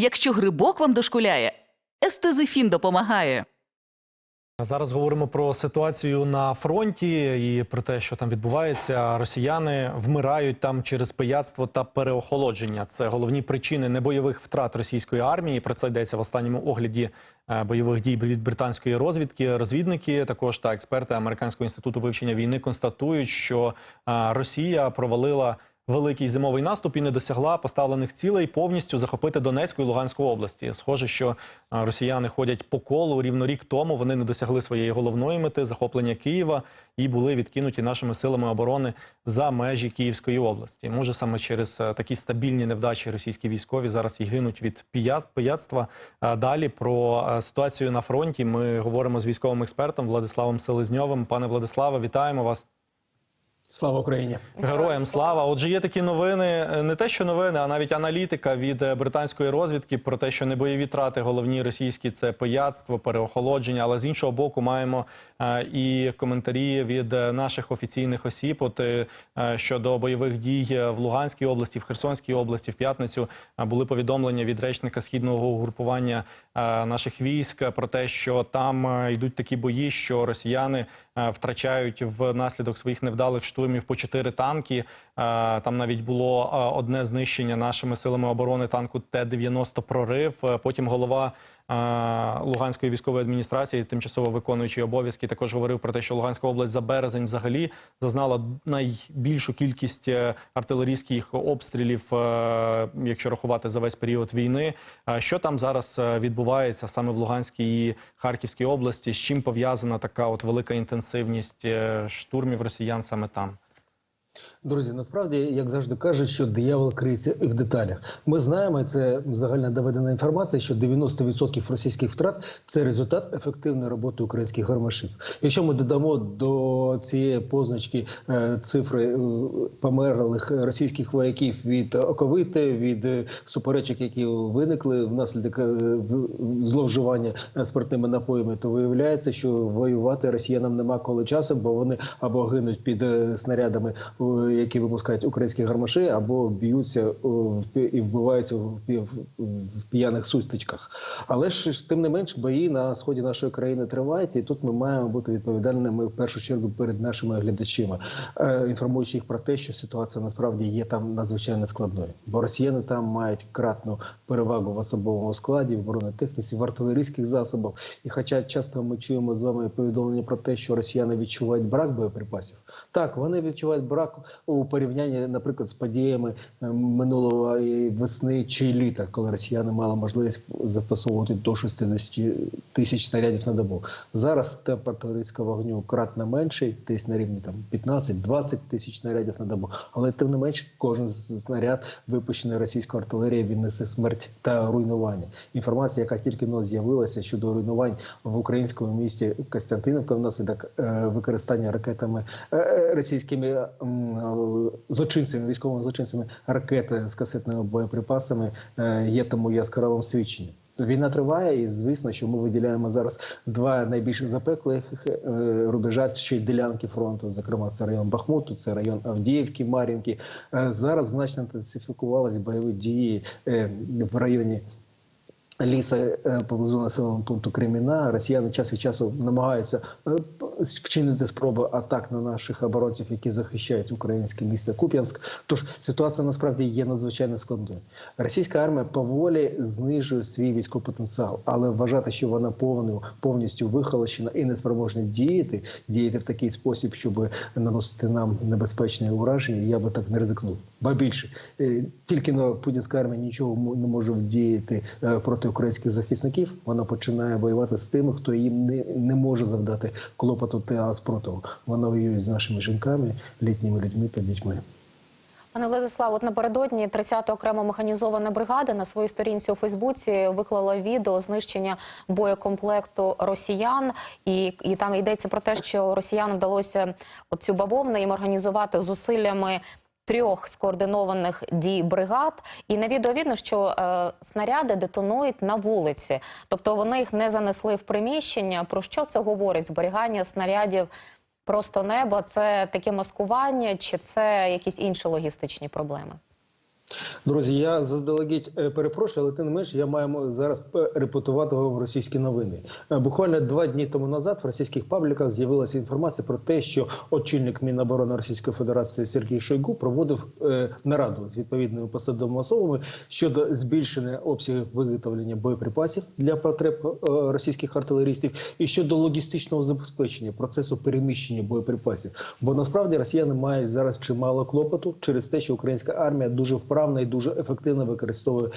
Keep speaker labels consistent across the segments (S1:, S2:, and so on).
S1: Якщо грибок вам дошкуляє, естезифін допомагає.
S2: Зараз говоримо про ситуацію на фронті і про те, що там відбувається. Росіяни вмирають там через пияцтво та переохолодження. Це головні причини небойових втрат російської армії. Про це йдеться в останньому огляді е, бойових дій від британської розвідки. Розвідники також та експерти американського інституту вивчення війни констатують, що е, Росія провалила. Великий зимовий наступ і не досягла поставлених цілей повністю захопити Донецьку і Луганську області. Схоже, що росіяни ходять по колу рівно рік тому. Вони не досягли своєї головної мети захоплення Києва і були відкинуті нашими силами оборони за межі Київської області. Може саме через е, такі стабільні невдачі російські військові зараз і гинуть від пияцтва. Далі про е, ситуацію на фронті ми говоримо з військовим експертом Владиславом Селезньовим. Пане Владиславе, вітаємо вас.
S3: Слава Україні!
S2: Героям слава. Отже, є такі новини, е, не те, що новини, а навіть аналітика від е, британської розвідки про те, що небойові трати головні російські це пияцтво, переохолодження. Але з іншого боку, маємо е, і коментарі від наших офіційних осіб. От щодо бойових дій в Луганській області, в Херсонській області, в п'ятницю були повідомлення від речника східного угрупування наших військ про те, що там йдуть такі бої, що росіяни втрачають внаслідок своїх невдалих штурмів по чотири танки. Е, Там навіть було е, одне знищення нашими силами оборони танку Т-90 прорив. Е, Потім голова Луганської військової адміністрації, тимчасово виконуючий обов'язки, також говорив про те, що Луганська область за березень взагалі зазнала найбільшу кількість е, артилерійських обстрілів, е, якщо рахувати за весь період війни. Що там зараз е, відбувається саме в Луганській і Харківській області? З чим пов'язана така от велика інтенсивність штурмів росіян саме там?
S3: Друзі, насправді, як завжди кажуть, що диявол криється в деталях. Ми знаємо, це загальна доведена інформація, що 90% російських втрат це результат ефективної роботи українських гармашів. Якщо ми додамо до цієї позначки е, цифри е, померлих російських вояків від оковити, від е, суперечок, які виникли внаслідок зловживання спиртними напоями, то виявляється, що воювати росіянам нема коли часу, бо вони або гинуть під снарядами, які випускають українські гармаші, або б'ються е, і вбиваються в п'яних сутичках. Але ж тим не менш бої на сході нашої країни тривають, і тут ми маємо бути відповідальними в першу чергу перед нашими глядачами, е, інформуючи їх про те, що ситуація насправді є там надзвичайно складною, бо росіяни там мають кратну перевагу в особовому складі, в бронетехніці, в артилерійських засобах. І хоча часто ми чуємо з вами повідомлення про те, що росіяни відчувають брак боєприпасів, так вони відчувають брак у порівнянні, наприклад, з подіями е, минулого весни чи літа, коли росіяни мали можливість застосовувати до 60 тисяч снарядів на добу. Зараз темп артилерійського вогню кратно менший, десь на рівні там 15-20 тисяч снарядів на добу. Але тим не менш, кожен снаряд, випущений російською артилерією, він несе смерть та руйнування. Інформація, яка тільки но з'явилася щодо руйнувань в українському місті Костянтинівка, внаслідок е, використання ракетами е, російськими злочинцями, військовими злочинцями ракети з касетними боєприпасами е, є тому яскравим свідченням. Війна триває, і звісно, що ми виділяємо зараз два найбільш запеклих е, рубежа ще й ділянки фронту. Зокрема, це район Бахмуту, це район Авдіївки, Мар'їнки. Е, Зараз значно інтенсифікувалися бойові дії е, в районі. Ліса е, поблизу населеного пункту Креміна. Росіяни час від часу намагаються е, вчинити спроби атак на наших оборонців, які захищають українське місто Куп'янськ. Тож ситуація насправді є надзвичайно складною. Російська армія поволі знижує свій військовий потенціал, але вважати, що вона повністю, повністю вихолощена і не спроможна діяти, діяти в такий спосіб, щоб наносити нам небезпечне ураження, я би так не ризикнув. Ба більше е, тільки на путінська армія нічого не може вдіяти е, українських захисників. Вона починає воювати з тими, хто їм не, не може завдати клопоту та спротиву. Вона воює з нашими жінками, літніми людьми та дітьми.
S4: Пане Владислав, от напередодні 30-та окрема механізована бригада на своїй сторінці у Фейсбуці виклала відео знищення боєкомплекту росіян, і, і там йдеться про те, що росіянам вдалося цю бавовну їм організувати зусиллями. Трьох скоординованих дій бригад, і на відео видно, що е, снаряди детонують на вулиці, тобто вони їх не занесли в приміщення. Про що це говорить? Зберігання снарядів просто неба це таке маскування, чи це якісь інші логістичні проблеми?
S3: Друзі, я заздалегідь е, перепрошую, але тим не менш я маю зараз репутувати вам російські новини. Е, Буквально два дні тому назад в російських пабліках з'явилася інформація про те, що очільник Міноборони Російської Федерації Сергій Шойгу проводив е, нараду з відповідними посадовими особами щодо збільшення обсягів виготовлення боєприпасів для потреб російських артилерістів і щодо логістичного забезпечення процесу переміщення боєприпасів. Бо насправді росіяни мають зараз чимало клопоту через те, що українська армія дуже вправна і дуже ефективно використовує е,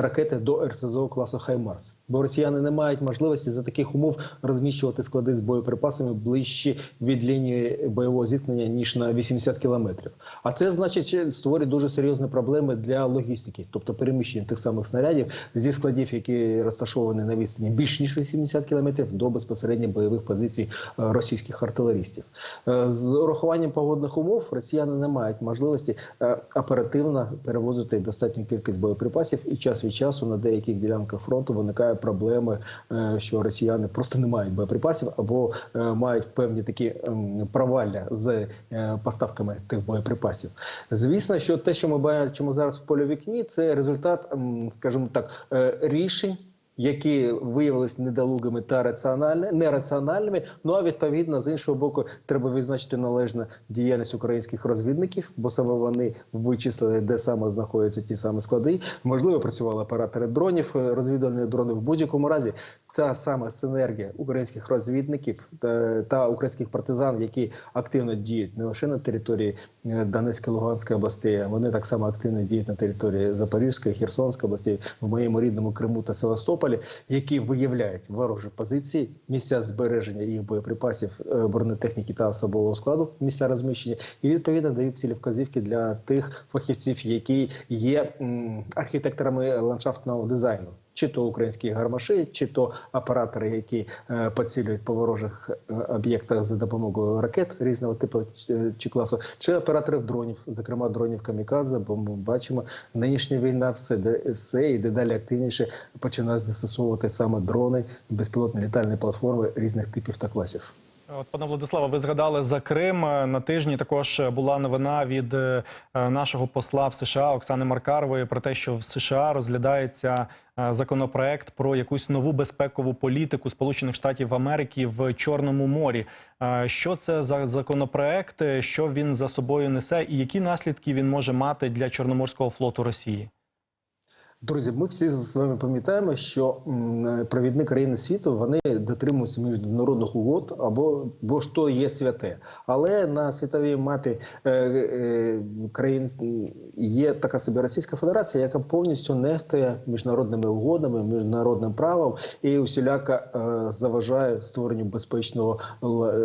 S3: ракети до РСЗО класу Хаймарс. Бо росіяни не мають можливості за таких умов розміщувати склади з боєприпасами ближче від лінії бойового зіткнення ніж на 80 кілометрів. А це значить створює дуже серйозні проблеми для логістики, тобто переміщення тих самих снарядів зі складів, які розташовані на відстані більш ніж 80 кілометрів, до безпосередньо бойових позицій е, російських артилерістів. Е, З урахуванням погодних умов росіяни не мають можливості е, оперативно перевозити достатню кількість боєприпасів, і час від часу на деяких ділянках фронту виникає проблеми, е, що росіяни просто не мають боєприпасів або е, мають певні такі ем, провалля з е, поставками тих боєприпасів. Звісно, що те, що ми бачимо зараз в полі вікні, це результат, скажімо так, рішень які виявилися недолугими та раціональними, нераціональними. Ну а відповідно з іншого боку, треба відзначити належну діяльність українських розвідників, бо саме вони вичислили, де саме знаходяться ті самі склади. Можливо, працювали оператори дронів, розвідувальні дрони. В будь-якому разі ця саме синергія українських розвідників та, українських партизан, які активно діють не лише на території е, Донецької Луганської областей, вони так само активно діють на території Запорізької, Херсонської областей, в моєму рідному Криму та Севастополі, які виявляють ворожі позиції, місця збереження їх боєприпасів, е, бронетехніки та особового складу, місця розміщення, і відповідно дають цілі вказівки для тих фахівців, які є архітекторами ландшафтного дизайну чи то українські гармаші, чи то оператори, які е, поцілюють по ворожих е, об'єктах за допомогою ракет різного типу е, чи класу, чи операторів дронів, зокрема дронів камікадзе. Бо ми бачимо, нинішня війна все все і дедалі активніше починає застосовувати саме дрони, безпілотні літальні платформи різних типів та класів.
S2: От, пане Владиславе, ви згадали за Крим. На тижні також була новина від е, нашого посла в США Оксани Маркарової про те, що в США розглядається е, законопроект про якусь нову безпекову політику Сполучених Штатів Америки в Чорному морі. Е, Що це за законопроект? Що він за собою несе, і які наслідки він може мати для Чорноморського флоту Росії?
S3: Друзі, ми всі з вами пам'ятаємо, що провідні країни світу вони дотримуються міжнародних угод або бо ж то є святе. Але на світовій мапі е, е, країн є така собі Російська Федерація, яка повністю нехтує міжнародними угодами, міжнародним правом і усіляко е, заважає створенню безпечного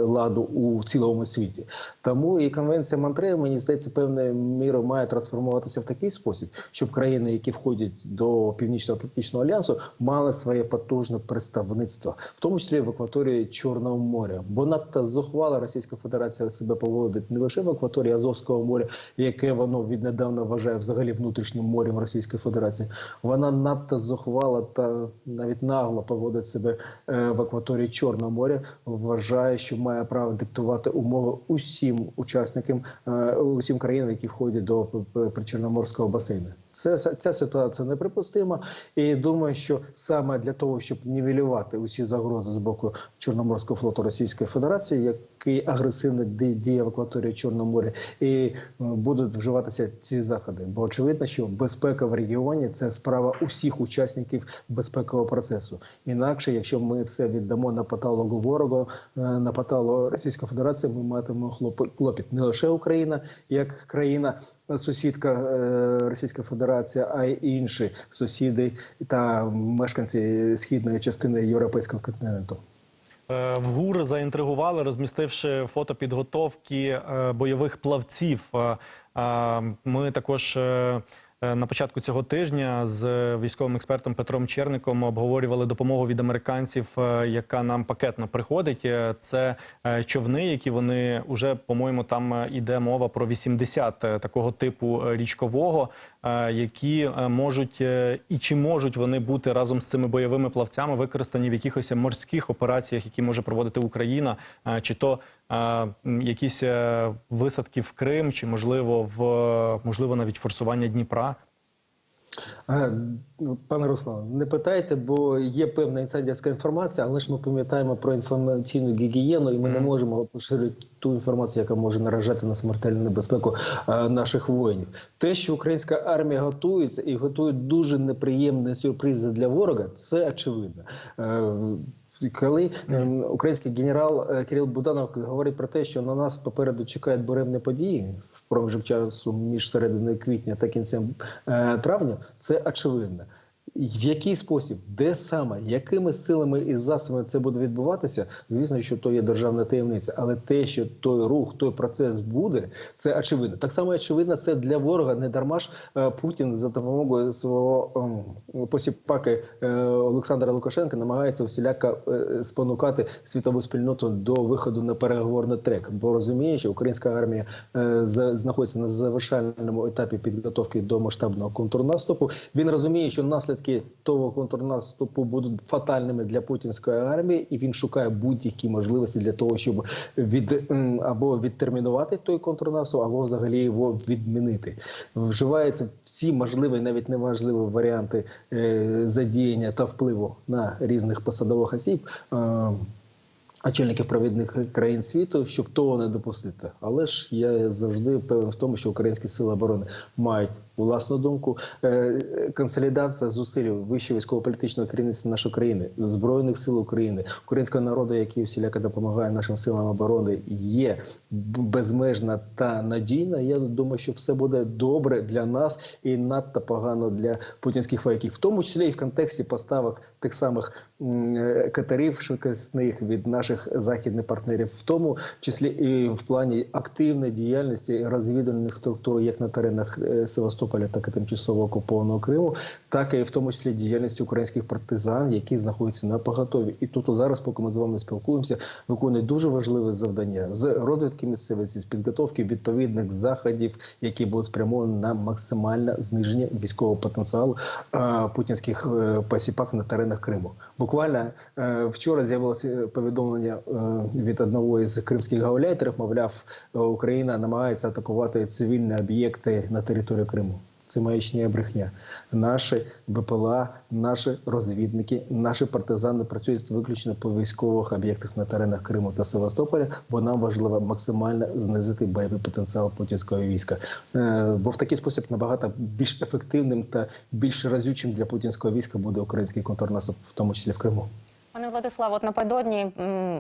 S3: ладу у цілому світі. Тому і конвенція Монтрея, мені здається, певною мірою має трансформуватися в такий спосіб, щоб країни, які входять до Північно-Атлантичного альянсу, мали своє потужне представництво, в тому числі в акваторії Чорного моря. Бо надто зухвала Російська Федерація себе поводить не лише в акваторії Азовського моря, яке воно віднедавна вважає взагалі внутрішнім морем Російської Федерації. Вона надто зухвала та навіть нагло поводить себе е, в акваторії Чорного моря. Вважає, що має право диктувати умови усім учасникам, е, усім країнам, які входять до п- причорноморського басейну. Це ця ситуація неприпустима, і думаю, що саме для того, щоб нівелювати усі загрози з боку Чорноморського флоту Російської Федерації, який ді- діє в акваторії Чорного моря, і будуть вживатися ці заходи. Бо очевидно, що безпека в регіоні це справа усіх учасників безпекового процесу. Інакше, якщо ми все віддамо на поталогу ворогу, е, на поталу Російської Федерації, ми матимемо хлоп- клопіт не лише Україна, як країна е, сусідка е, Російської Федерації, а й інші сусіди та мешканці східної частини європейського континенту.
S2: Е, В ГУР заінтригували, розмістивши фото підготовки е, бойових плавців. Е, Ми також на початку цього тижня з військовим експертом Петром Черником обговорювали допомогу від американців, е, яка нам пакетно приходить. Е, Це е, човни, які вони вже, по-моєму, там е, іде мова про 80 е, такого типу е, річкового, е, які е, можуть е, і чи можуть вони бути разом з цими бойовими плавцями використані в якихось морських операціях, які може проводити Україна, е, чи то е, якісь е, висадки в Крим, чи можливо в можливо навіть форсування Дніпра.
S3: Ну, Пане Руслан, не питайте, бо є певна інсайдерська інформація, але ж ми пам'ятаємо про інформаційну гігієну, і ми не можемо поширити ту інформацію, яка може наражати на смертельну небезпеку наших воїнів. Те, що українська армія готується і готує дуже неприємні сюрпризи для ворога, це очевидно. Коли е, український генерал е, Кирил Буданов говорить про те, що на нас попереду чекають буремні події в проміжок часу між серединою квітня та кінцем е, травня, це очевидно. В який спосіб, де саме, якими силами і засобами це буде відбуватися, звісно, що то є державна таємниця. Але те, що той рух, той процес буде, це очевидно. Так само очевидно, це для ворога не дарма ж е, Путін за допомогою свого ем, посіпаки е, Олександра Лукашенка намагається усіляко е, спонукати світову спільноту до виходу на переговорний трек, бо розуміє, що українська армія знаходиться на завершальному етапі підготовки до масштабного контрнаступу. Він розуміє, що наслідки того контрнаступу будуть фатальними для путінської армії, і він шукає будь-які можливості для того, щоб від або відтермінувати той контрнаступ, або взагалі його відмінити. Вживаються всі можливі, навіть неможливі варіанти е, задіяння та впливу на різних посадових осіб. Е, очільників провідних країн світу, щоб того не допустити. Але ж я завжди певен в тому, що українські сили оборони мають власну думку. Е, Консолідація зусиль вищого військово-політичного керівництва нашої країни, збройних сил України, українського народу, який всіляко допомагає нашим силам оборони, є безмежна та надійна. Я думаю, що все буде добре для нас і надто погано для путінських вояків, в тому числі і в контексті поставок тих самих е, катерів швидкісних від наших західних партнерів, в тому числі і в плані активної діяльності розвідувальних структур, як на теренах е, Севастополя, так і тимчасово окупованого Криму, так і в тому числі діяльності українських партизан, які знаходяться на поготові. І тут зараз, поки ми з вами спілкуємося, виконує дуже важливе завдання з розвідки місцевості, з підготовки відповідних заходів, які будуть спрямовані на максимальне зниження військового потенціалу путінських е, посіпак на теренах Криму. Буквально е, вчора з'явилося повідомлення е, від одного із кримських гауляйтерів, мовляв, Україна намагається атакувати цивільні об'єкти на території Криму. Це маячня брехня. Наші БПЛА, наші розвідники, наші партизани працюють виключно по військових об'єктах на теренах Криму та Севастополя, бо нам важливо максимально знизити бойовий потенціал путінського війська. Е, Бо в такий спосіб набагато більш ефективним та більш разючим для путінського війська буде український контрнаступ, в тому числі в Криму.
S4: Пане Владиславо, от напередодні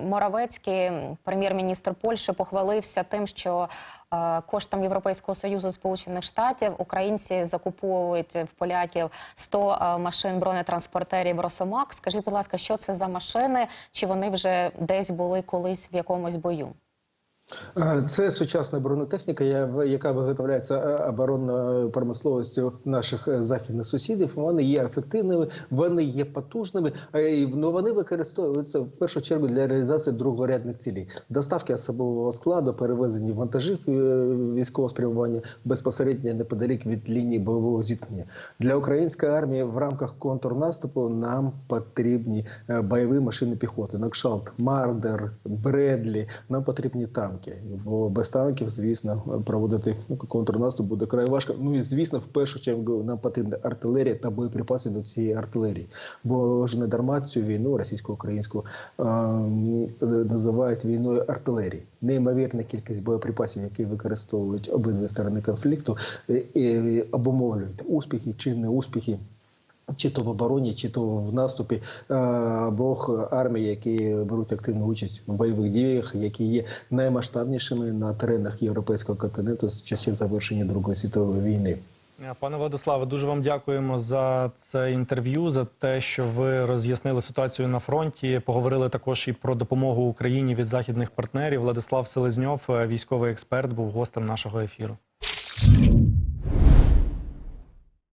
S4: Моравецький, прем'єр-міністр Польщі, похвалився тим, що е, коштом Європейського союзу Сполучених Штатів українці закуповують в поляків 100 е, машин бронетранспортерів Росомак. Скажіть, будь ласка, що це за машини? Чи вони вже десь були колись в якомусь бою?
S3: Е, Це сучасна бронетехніка, яка виготовляється е, оборонною промисловістю наших е, західних сусідів. Вони є ефективними, вони є потужними, е, і ну, вони використовуються в першу чергу для реалізації другорядних цілей: доставки особового складу, перевезення вантажів військового спрямування безпосередньо неподалік від лінії бойового зіткнення. Для української армії в рамках контрнаступу нам потрібні бойові машини піхоти, Нокшалт, Мардер, Бредлі. Нам потрібні танки. Бо без танків, звісно, проводити контрнаступ буде край важко. Ну і звісно, в першу чергу нам потрібна артилерія та боєприпаси до цієї артилерії. Бо ж не дарма цю війну російсько-українську називають війною артилерії. Неймовірна кількість боєприпасів, які використовують обидві сторони конфлікту, і обумовлюють успіхи чи не успіхи. Чи то в обороні, чи то в наступі е, обох армій, які беруть активну участь в бойових діях, які є наймасштабнішими на теренах європейського континенту з часів завершення Другої світової війни.
S2: Е, Пане Владиславе, дуже вам дякуємо за це інтерв'ю, за те, що ви роз'яснили ситуацію на фронті. Поговорили також і про допомогу Україні від західних партнерів. Владислав Селезньов, е, військовий експерт, був гостем нашого ефіру.